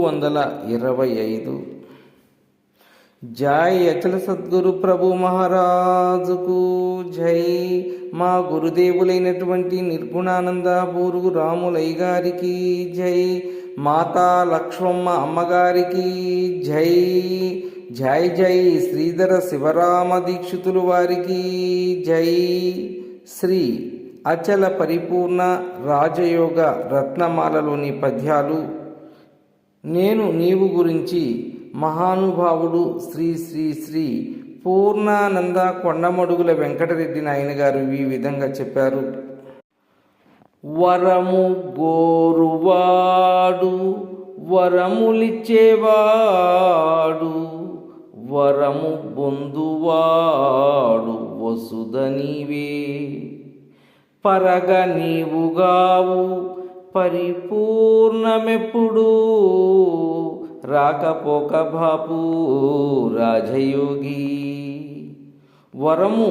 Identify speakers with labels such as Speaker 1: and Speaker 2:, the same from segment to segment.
Speaker 1: వందల ఇరవై ఐదు. జై అచల సద్గురు ప్రభు మహారాజుకు. జై మా గురుదేవులైనటువంటి నిర్గుణానంద బూరుగు రాములయ్య గారికి. జై మాతా లక్ష్మమ్మ అమ్మగారికి. జై జై జై శ్రీధర శివరామ దీక్షితులు వారికి. జై శ్రీ అచల పరిపూర్ణ రాజయోగ రత్నమాలలోని పద్యాలు నేను నీవు గురించి మహానుభావుడు శ్రీ శ్రీ శ్రీ పూర్ణానంద కొండమడుగుల వెంకటరెడ్డి నాయన గారు ఈ విధంగా చెప్పారు. వరము గోరువాడు వరములిచ్చేవాడు వరము బొందువాడు వసుధ నీవే. పరగ నీవుగావు పరిపూర్ణమెప్పుడు రాకపోక బాపు రాజయోగి. వరము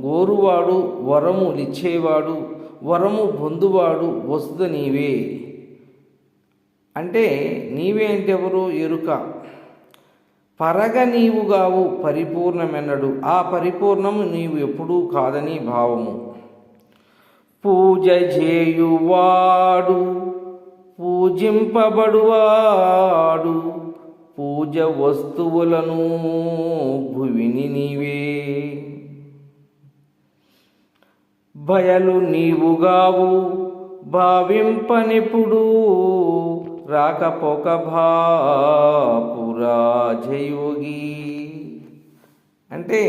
Speaker 1: గోరువాడు వరము లిచ్చేవాడు వరము పొందువాడు వసుధ నీవే. అంటే నీవే అంటే ఎవరు? ఎరుక. పరగ నీవుగావు పరిపూర్ణమెన్నడు. ఆ పరిపూర్ణము నీవు ఎప్పుడూ కాదని భావము. పూజ చేయువాడు పూజింపబడువాడు. పూజ వస్తువులను భువిని నీవే. భయలు నీవుగావు భావింపనిప్పుడు రాకపోక భాపురాజయోగి. అంటే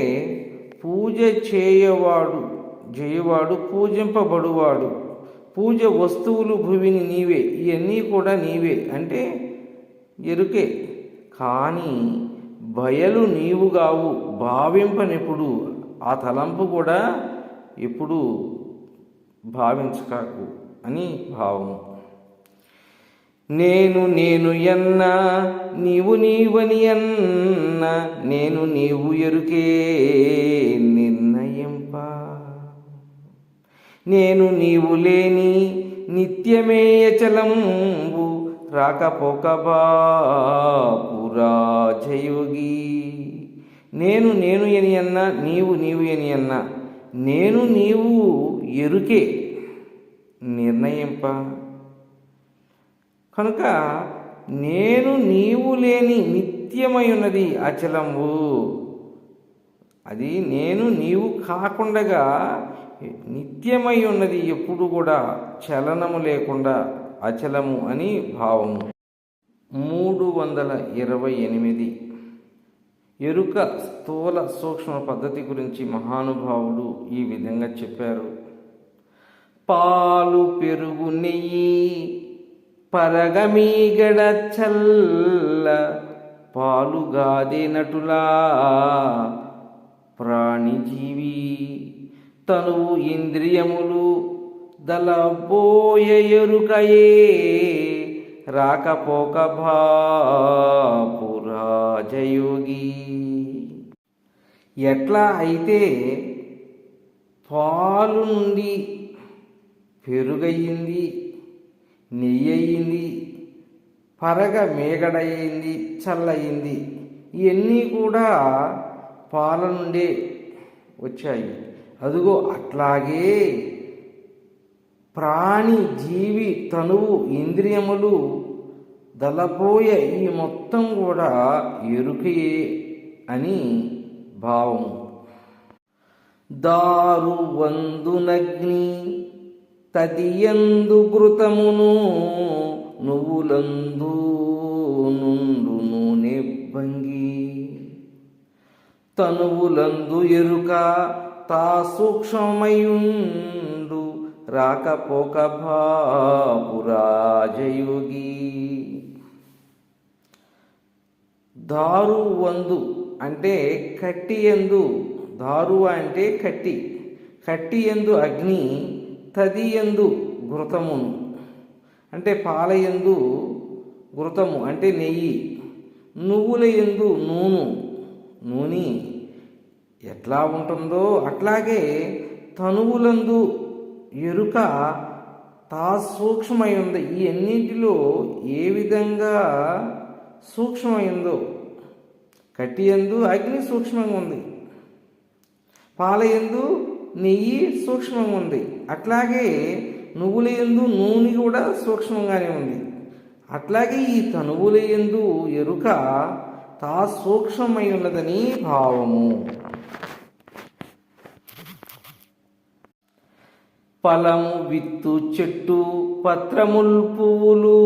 Speaker 1: పూజ చేయవాడు జయవాడు పూజింపబడువాడు. పూజ వస్తువులు భువిని నీవే ఇవన్నీ కూడా నీవే. అంటే ఎరుకే. కానీ భయలు నీవుగావు భావింపనెప్పుడు ఆ తలంపు కూడా ఎప్పుడు భావించకాకు అని భావము. నేను నేను ఎన్న నీవు నీవని అన్న నేను నీవు ఎరుకే నిర్ణయింపా నేను నీవు లేని నిత్యమే చలంబు. రాకపోక నేను నేను ఎని అన్న నీవు నీవు ఎని అన్న. నేను నీవు ఎరుకే. నిర్ణయింప. కనుక నేను నీవు లేని నిత్యమై ఉన్నది అచలము అది నేను నీవు కాకుండగా నిత్యమై ఉన్నది ఎప్పుడు కూడా చలనము లేకుండా అచలము అని భావము. మూడు వందల ఇరవై ఎనిమిది. ఎరుక స్థూల సూక్ష్మ పద్ధతి గురించి మహానుభావుడు ఈ విధంగా చెప్పారు. పాలు పెరుగు నెయ్యి పరగమీగడ చల్ల పాలుగాదేనటులా ప్రాణిజీవి తనువు ఇంద్రియములు దళబోయ ఎరుకయే. రాకపోక భాపురాజయోగి. ఎట్లా అయితే పాలు నుండి పెరుగయింది నెయ్యయింది పరగ మేగడయింది చల్లయింది ఇవన్నీ కూడా పాల నుండే వచ్చాయి. అదుగో అట్లాగే ప్రాణి జీవి తనువు ఇంద్రియములు దలపోయే ఈ మొత్తం కూడా ఎరుకయే అని భావం. దారు వందునగ్ని తదియందు ఘృతమును నువ్వులందు నుండు నూనె భంగి తనువులందు ఎరుక తా సూక్ష్మమయుండు రాకపోక భాపురాజయోగి దారు వందు అంటే కట్టి ఎందు దారువ అంటే కట్టి. కట్టి ఎందు అగ్ని తది ఎందు ఘృతమును అంటే పాల ఎందు ఘృతము అంటే నెయ్యి. నువ్వుల ఎందు నూనె నూనె. ఎట్లా ఉంటుందో అట్లాగే తనువులందు ఎరుక తా సూక్ష్మమై ఉంది. ఈ అన్నింటిలో ఏ విధంగా సూక్ష్మమైందో కట్టి ఎందు అగ్ని సూక్ష్మంగా ఉంది. పాల ఎందు నెయ్యి సూక్ష్మంగా ఉంది. అట్లాగే నువ్వుల ఎందు నూనె కూడా సూక్ష్మంగానే ఉంది. అట్లాగే ఈ తనువుల ఎందు ఎరుక తా సూక్ష్మమై ఉన్నదని భావము. ఫలము విత్తు చెట్టు పత్రముల్ పువ్వులు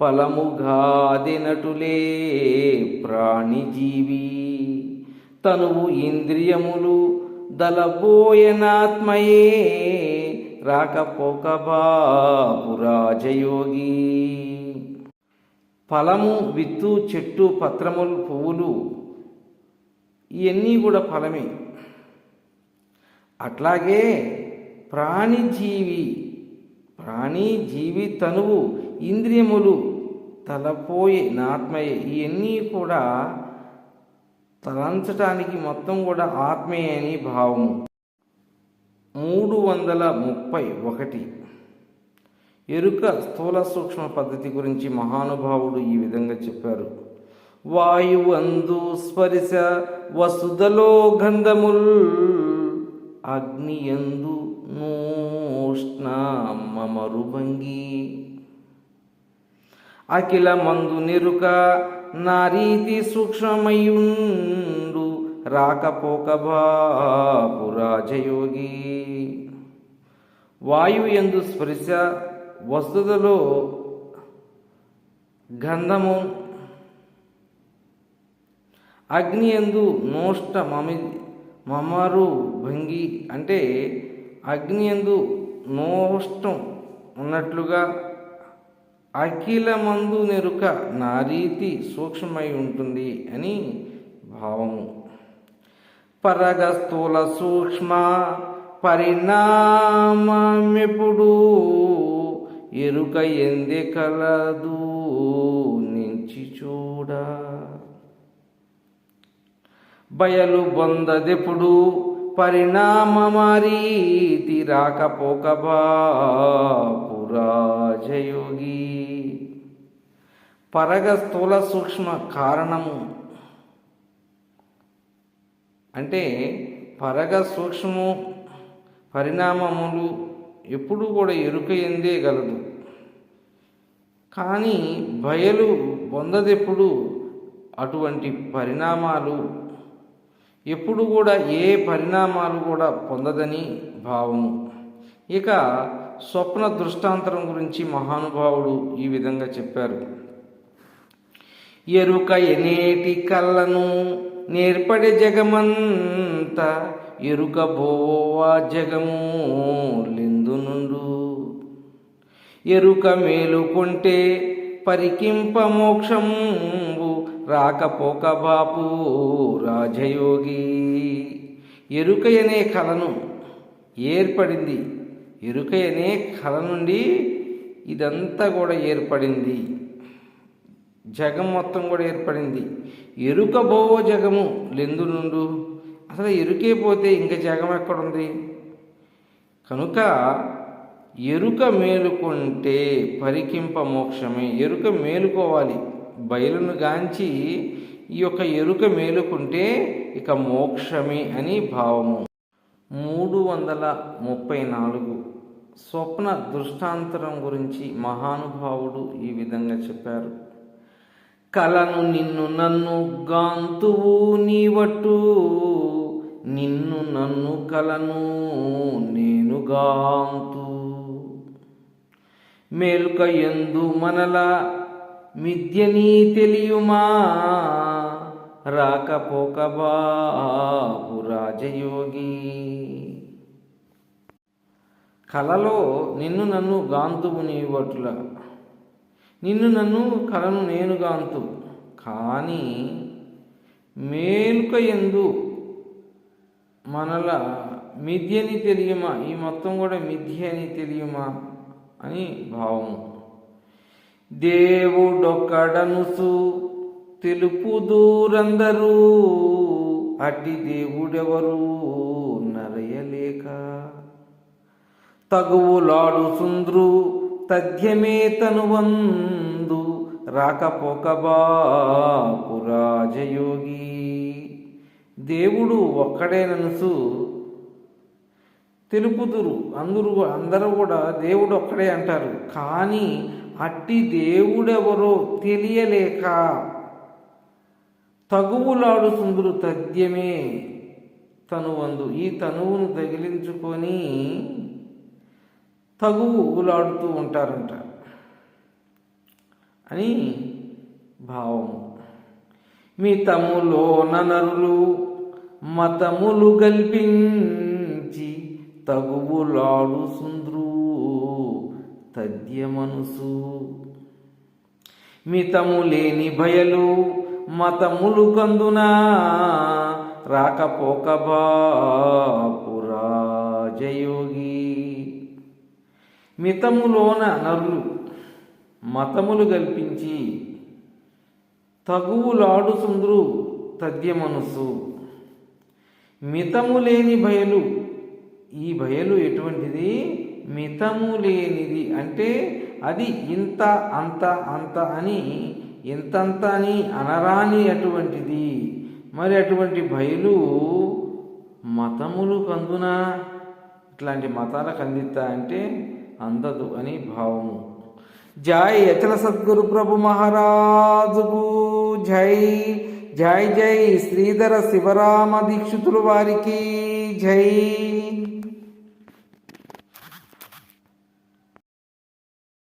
Speaker 1: ఫలముగాదినటులే ప్రాణిజీవి తనువు ఇంద్రియములు దళబోయనాత్మయే రాకపోక బాపురాజయోగి ఫలము విత్తు చెట్టు పత్రములు పువ్వులు ఇవన్నీ కూడా ఫలమే. అట్లాగే ప్రాణిజీవి ప్రాణి జీవి తనువు ఇంద్రియములు తలపోయే నాత్మయే ఇవన్నీ కూడా తలంచటానికి మొత్తం కూడా ఆత్మీయ అని భావము. మూడు వందల ముప్పై ఒకటి. ఎరుక స్థూల సూక్ష్మ పద్ధతి గురించి మహానుభావుడు ఈ విధంగా చెప్పారు. వాయువందు స్పరిశ వసుదలో గంధముల్ అగ్ని ఎందు మమరుభంగి అఖిల మందు నిరుక నారీతి సూక్ష్మమయుండు రాకపోక బాపురాజయోగి వాయువు ఎందు స్పర్శ వస్తుదలో గంధము అగ్ని ఎందు నోష్ట మమి మమరు భంగి అంటే అగ్ని ఎందు నోష్టం ఉన్నట్లుగా అఖిలమందు నెరుక నా రీతి సూక్ష్మమై ఉంటుంది అని భావము. పరగ స్థూల సూక్ష్మ పరిణామమెప్పుడు ఎరుక ఎందే కలదు నించి చూడ. బయలు బొందదెప్పుడు పరిణామమారీతి రాకపోక బాపురాజయోగి పరగ స్థూల సూక్ష్మ కారణము అంటే పరగ సూక్ష్మము పరిణామములు ఎప్పుడు కూడా ఎరుక ఎందే గలదు. కానీ బయలు పొందదెప్పుడు అటువంటి పరిణామాలు ఎప్పుడు కూడా ఏ పరిణామాలు కూడా పొందదని భావము. ఇక స్వప్న దృష్టాంతరం గురించి మహానుభావుడు ఈ విధంగా చెప్పారు. ఎరుక ఎనేటి కళ్ళను నేర్పడే జగమంత ఎరుక బోవా జగము లిందు నుండు. ఎరుక మేలుకుంటే పరికింప మోక్షం రాకపోక బాపు రాజయోగి. ఎరుకయనే కలను కళను ఏర్పడింది. ఎరుకయనే కళ నుండి ఇదంతా కూడా ఏర్పడింది. జగం మొత్తం కూడా ఏర్పడింది. ఎరుక బోవో జగము లెందు నుండు. అసలు ఎరుకే పోతే ఇంకా జగం ఎక్కడుంది? కనుక ఎరుక మేలుకుంటే పరికింప మోక్షమే. ఎరుక మేలుకోవాలి. బయలును గాంచి ఈ యొక్క ఎరుక మేలుకుంటే ఇక మోక్షమే అని భావము. మూడు వందల ముప్పై నాలుగు స్వప్న దృష్టాంతరం గురించి మహానుభావుడు ఈ విధంగా చెప్పారు. కలను నిన్ను నన్ను గాంతువు నీవట్టు నిన్ను నన్ను కలను నేను గాంతు. మేలుక ఎందు మనల మిథ్యని తెలియుమా రాకపోక బాబు రాజయోగి. కలలో నిన్ను నన్ను గాంతువు నీవట్ల నిన్ను నన్ను కలను నేను గాంతు. కానీ మేలుక ఎందు మనల మిథ్యని తెలియమా? ఈ మొత్తం కూడా మిథ్య అని తెలియమా? అని భావము. దేవుడొక్కడనుసు తెలుపు దూరందరూ అట్టి దేవుడెవరు నరయలేక. తగువులాడు సుంద్రు తథ్యమే తనువందు రాకపోకబా పురాజయోగి దేవుడు ఒక్కడేననుసు తెలుపుదురు అందరూ అందరూ కూడా దేవుడు ఒక్కడే అంటారు. కానీ అట్టి దేవుడెవరో తెలియలేక తగువులాడు సుందరు తథ్యమే తనువందు. ఈ తనువును తగిలించుకొని తగువులాడుతూ ఉంటారంట అని భావము మితములో ననరులు మతములు గల్పించి తగువులాడు సుంద్రూ తద్యమనుసు మితము లేని భయలు మతములు కందున. రాకపోక బాపురాజయోగి. మితములోన నరులు మతములు కల్పించి తగువులాడు సుందరు తద్య మితము లేని భయలు ఈ భయలు ఎటువంటిది? మితము లేనిది అంటే అది ఇంత అంత అంత అని ఇంతంత అని అనరాని అటువంటిది. మరి అటువంటి బయలు మతములు కందున? ఇట్లాంటి మతాలకు అందిస్తా అంటే అందదు అని భావము. జై యచల సద్గురు ప్రభు మహారాజుకు జై. జై జై శ్రీధర శివరామ దీక్షితులు వారికి జై.